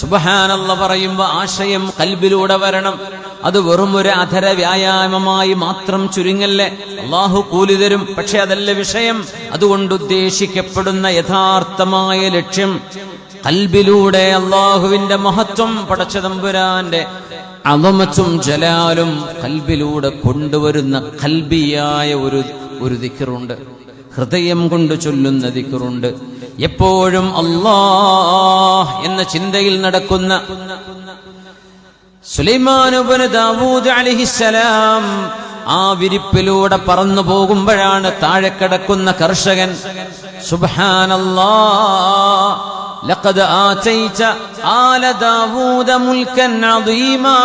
സുബഹാനല്ല പറയുമ്പോ ആശയം കൽബിലൂടെ വരണം. അത് വെറും ഒരു അധര വ്യായാമമായി മാത്രം ചുരുങ്ങല്ലേ? അള്ളാഹു കൂലി തരും. പക്ഷെ അതല്ല വിഷയം. അതുകൊണ്ട് ഉദ്ദേശിക്കപ്പെടുന്ന യഥാർത്ഥമായ ലക്ഷ്യം കൽബിലൂടെ അള്ളാഹുവിന്റെ മഹത്വം പടച്ച തമ്പുരാന്റെ അവമത്തും ജലാലും കൽബിലൂടെ കൊണ്ടുവരുന്ന കൽബിയായ ഒരു ഒരു ദിക്കറുണ്ട് ഹൃദയം കൊണ്ട് ചൊല്ലുന്ന ദിക്കറുണ്ട് എപ്പോഴും അല്ലാഹ് എന്ന ചിന്തയിൽ നടക്കുന്ന സുലൈമാനുബന് ദാവൂദ് അലിഹിസലാം ആ വിരിപ്പിലൂടെ പറന്നു പോകുമ്പോഴാണ് താഴെ കിടക്കുന്ന കർഷകൻ സുബാനല്ലാ ലഖദ് ആതൈത ആല ദാവൂദ മുൽക്കൻ അദീമാ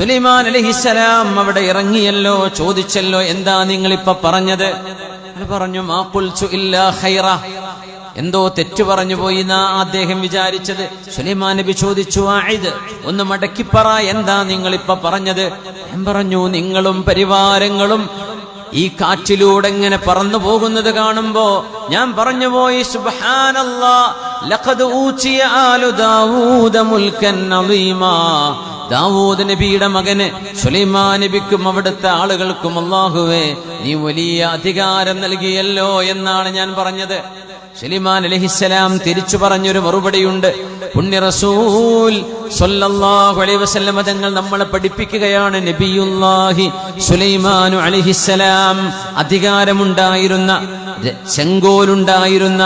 സുലൈമാൻ അലഹിസലാം അവിടെ ഇറങ്ങിയല്ലോ ചോദിച്ചല്ലോ എന്താ നിങ്ങൾ ഇപ്പൊ പറഞ്ഞത് പറഞ്ഞു മാ ഇല്ലാ ഹൈറ എന്തോ തെറ്റു പറഞ്ഞു പോയി എന്നാ അദ്ദേഹം വിചാരിച്ചത്. സുലൈമാൻ നബി ചോദിച്ചു ആയിദ് ഒന്ന് മടക്കിപ്പറ എന്താ നിങ്ങൾ ഇപ്പൊ പറഞ്ഞത്? ഞാൻ പറഞ്ഞു നിങ്ങളും പരിവാരങ്ങളും ഈ കാറ്റിലൂടെ ഇങ്ങനെ പറന്നു പോകുന്നത് കാണുമ്പോ ഞാൻ പറഞ്ഞു പോയി സുബാനല്ലാ ലഖദ് ഊച്ചിയ ആലു ദാവൂദ മുൽക്കൻ അളീമാ ദാവൂദ് നബിയുടെ മകന് സുലൈമാൻ നബിക്കും അവിടുത്തെ ആളുകൾക്കും അള്ളാഹുവേ നീ വലിയ അധികാരം നൽകിയല്ലോ എന്നാണ് ഞാൻ പറഞ്ഞത്. സുലിമാൻ അലഹിസ്സലാം തിരിച്ചു പറഞ്ഞൊരു മറുപടിയുണ്ട്. പുണ്യ റസൂൽ വസല്ലമ തങ്ങൾ നമ്മളെ പഠിപ്പിക്കുകയാണ്. നബിയുല്ലാഹി സുലൈമാനു അലൈഹിസ്സലാം അധികാരമുണ്ടായിരുന്ന ചെങ്കോലുണ്ടായിരുന്ന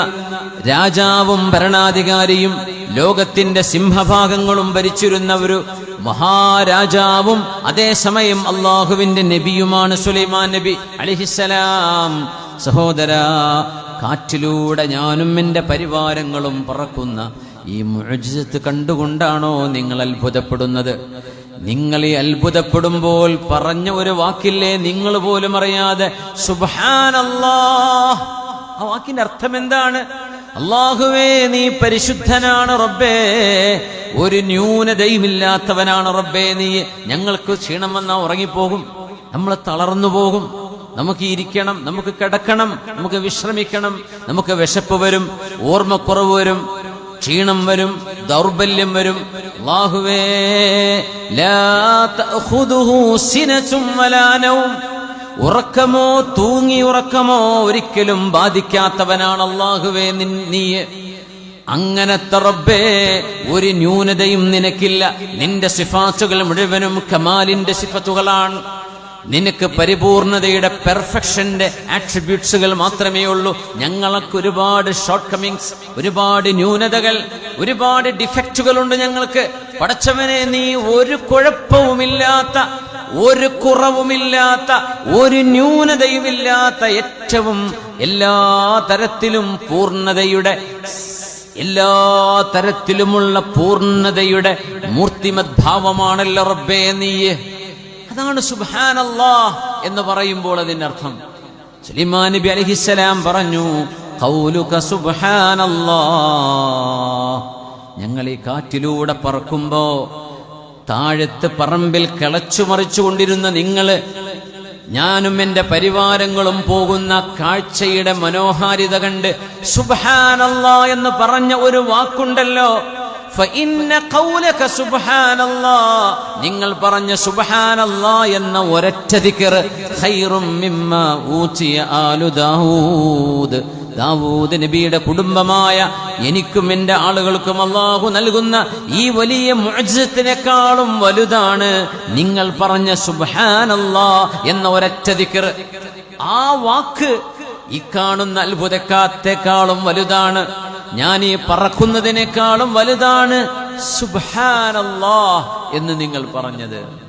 രാജാവും ഭരണാധികാരിയും ലോകത്തിന്റെ സിംഹഭാഗങ്ങളും ഭരിച്ചിരുന്ന ഒരു മഹാരാജാവും അതേസമയം അള്ളാഹുവിന്റെ നബിയുമാണ് സുലൈമാൻ നബി അലിഹിസലാം സഹോദര കാറ്റിലൂടെ ഞാനും എന്റെ പരിവാരങ്ങളും പറക്കുന്ന ഈ മുഴജിത്ത് കണ്ടുകൊണ്ടാണോ നിങ്ങൾ അത്ഭുതപ്പെടുന്നത്? നിങ്ങൾ ഈ അത്ഭുതപ്പെടുമ്പോൾ പറഞ്ഞ ഒരു വാക്കില്ലേ നിങ്ങൾ പോലും അറിയാതെ സുബാനല്ലാ ആ വാക്കിന്റെ അർത്ഥം എന്താണ് അള്ളാഹുവേ നീ പരിശുദ്ധനാണ് റബ്ബേ. ഒരു ന്യൂനതയുമില്ലാത്തവനാണ് റബ്ബേ. നീ ഞങ്ങൾക്ക് ക്ഷീണം വന്നാൽ ഉറങ്ങിപ്പോകും. നമ്മൾ തളർന്നു പോകും. നമുക്ക് ഇരിക്കണം നമുക്ക് കിടക്കണം നമുക്ക് വിശ്രമിക്കണം. നമുക്ക് വിശപ്പ് വരും ഓർമ്മക്കുറവ് വരും ക്ഷീണം വരും ദൗർബല്യം വരും. അല്ലാഹുവേ ലാ തഅഖുദുഹു സിനതും വലാ ഉറക്കമോ തൂങ്ങി ഉറക്കമോ ഒരിക്കലും ബാധിക്കാത്തവനാണ് അള്ളാഹുവേ നീ അങ്ങനത്തെ റബ്ബേ ഒരു ന്യൂനതയും നിനക്കില്ല. നിന്റെ സിഫാത്തുകൾ മുഴുവനും കമാലിന്റെ സിഫത്തുകളാണ് നിനക്ക് പരിപൂർണതയുടെ പെർഫെക്ഷന്റെ ആട്രിബ്യൂട്ട്സുകൾ മാത്രമേ ഉള്ളൂ. ഞങ്ങൾക്ക് ഒരുപാട് ഷോർട്ട് കമ്മിങ്സ് ഒരുപാട് ന്യൂനതകൾ ഒരുപാട് ഡിഫക്റ്റുകൾ ഉണ്ട് ഞങ്ങൾക്ക്. പടച്ചവനെ നീ ഒരു കുഴപ്പവുമില്ലാത്ത ഒരു കുറവുമില്ലാത്ത ഒരു ന്യൂനതയുമില്ലാത്ത ഏറ്റവും എല്ലാ തരത്തിലും പൂർണതയുടെ എല്ലാ തരത്തിലുമുള്ള പൂർണതയുടെ മൂർത്തിമത് ഭാവമാണല്ലോ റബ്ബേ നീ അതാണ് സുബ്ഹാനല്ലാ എന്ന് പറയുമ്പോൾ അതിന്റെ അർത്ഥം സുലൈമാൻ നബി അലഹിസ്സലാം പറഞ്ഞു ഖൗലുക സുബാനല്ലാ ഞങ്ങൾ ഈ കാറ്റിലൂടെ പറക്കുമ്പോ താഴത്ത് പറമ്പിൽ കിളച്ചു മറിച്ചുകൊണ്ടിരുന്ന നിങ്ങൾ ഞാനും എന്റെ പരിവാരങ്ങളും പോകുന്ന കാഴ്ചയുടെ മനോഹാരിത കണ്ട് സുബ്ഹാനല്ലാ എന്ന് പറഞ്ഞ ഒരു വാക്കുണ്ടല്ലോ. നിങ്ങൾ പറഞ്ഞ സുബ്ഹാനല്ലാ എന്ന ഒരൊറ്റ ദാവൂദ്. നബിയുടെ കുടുംബമായ എനിക്കും എന്റെ ആളുകൾക്കും അള്ളാഹു നൽകുന്ന ഈ വലിയ മുഅ്ജിസത്തിനേക്കാളും വലുതാണ് നിങ്ങൾ പറഞ്ഞ സുബാനല്ലാ എന്ന ഒരൊറ്റ ദിക്ർ ആ വാക്ക് ഈ കാണുന്ന അത്ഭുതക്കാത്തേക്കാളും വലുതാണ്. ഞാൻ ഈ പറക്കുന്നതിനേക്കാളും വലുതാണ് സുബാനല്ലാ എന്ന് നിങ്ങൾ പറഞ്ഞത്.